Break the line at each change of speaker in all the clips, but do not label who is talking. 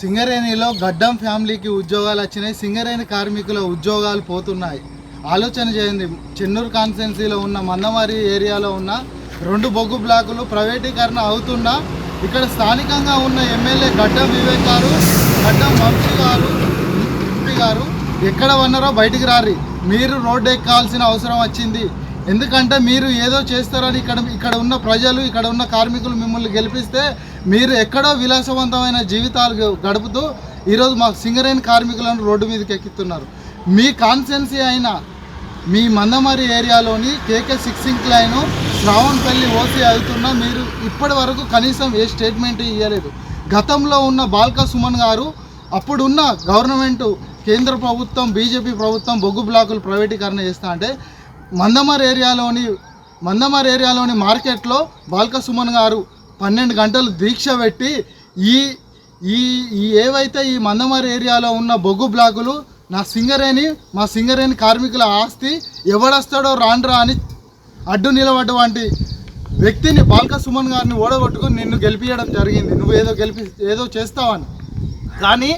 సింగరేణిలో గడ్డం ఫ్యామిలీకి ఉద్యోగాలు వచ్చినాయి. సింగరేణి కార్మికుల ఉద్యోగాలు పోతున్నాయి. ఆలోచన చేయండి. చెన్నూరు కాన్స్టిట్యున్సీలో ఉన్న మందమారి ఏరియాలో ఉన్న రెండు బొగ్గు బ్లాకులు ప్రైవేటీకరణ అవుతున్నా ఇక్కడ స్థానికంగా ఉన్న ఎమ్మెల్యే గడ్డం వివేక్ గారు గడ్డం వంశీ గారు గారు ఎక్కడ ఉన్నారో బయటికి రారి. మీరు రోడ్డు ఎక్కాల్సిన అవసరం వచ్చింది. ఎందుకంటే మీరు ఏదో చేస్తారని ఇక్కడ ఇక్కడ ఉన్న ప్రజలు ఇక్కడ ఉన్న కార్మికులు మిమ్మల్ని గెలిపిస్తే మీరు ఎక్కడో విలాసవంతమైన జీవితాలు గడుపుతూ ఈరోజు మా సింగరేణి కార్మికులను రోడ్డు మీదకి ఎక్కిస్తున్నారు. మీ కాన్సెన్సీ అయిన మీ Mandamarri ఏరియాలోని KK six incline Shravanapalli OC అవుతున్న మీరు ఇప్పటి వరకు కనీసం ఏ స్టేట్మెంట్ ఇవ్వలేదు గతంలో ఉన్న బాల్కా సుమన్ గారు అప్పుడున్న గవర్నమెంట్ కేంద్ర ప్రభుత్వం బీజేపీ ప్రభుత్వం బొగ్గు బ్లాకులు ప్రైవేటీకరణ చేస్తా అంటే మందమర్ ఏరియాలోని మందమర్ ఏరియాలోని మార్కెట్లో బాల్క సుమన్ గారు పన్నెండు గంటలు దీక్ష పెట్టి ఈ ఈ ఈ ఏవైతే ఈ మందమర్ ఏరియాలో ఉన్న బొగ్గు బ్లాకులు నా సింగరేణి మా సింగరేణి కార్మికుల ఆస్తి ఎవడొస్తాడో రాండ్రా అని అడ్డు నిలబడ్డటువంటి వ్యక్తిని బాల్క సుమన్ గారిని ఓడగొట్టుకుని నిన్ను గెలిపించడం జరిగింది. నువ్వు ఏదో గెలిపి ఏదో చేస్తావని. కానీ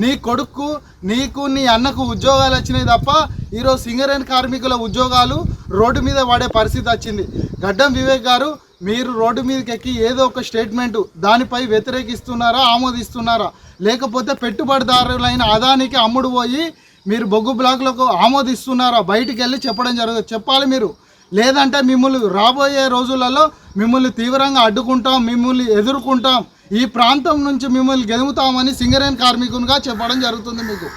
నీ కొడుకు నీకు నీ అన్నకు ఉద్యోగాలు వచ్చినాయి తప్ప ఈరోజు సింగరేణి కార్మికుల ఉద్యోగాలు రోడ్డు మీద పడే పరిస్థితి వచ్చింది. గడ్డం వివేక్ గారు మీరు రోడ్డు మీదకి ఎక్కి ఏదో ఒక స్టేట్మెంట్ దానిపై వ్యతిరేకిస్తున్నారా ఆమోదిస్తున్నారా? లేకపోతే పెట్టుబడిదారులైన అదానికి అమ్ముడు పోయి మీరు బొగ్గు బ్లాకులకు ఆమోదిస్తున్నారా? బయటికి వెళ్ళి చెప్పడం జరుగుతుంది. చెప్పాలి మీరు. లేదంటే మిమ్మల్ని రాబోయే రోజులలో మిమ్మల్ని తీవ్రంగా అడ్డుకుంటాం మిమ్మల్ని ఎదుర్కొంటాం. ఈ ప్రాంతం నుంచి మిమ్మల్ని గెలుముతామని సింగరేణి కార్మికునిగా చెప్పడం జరుగుతుంది మీకు.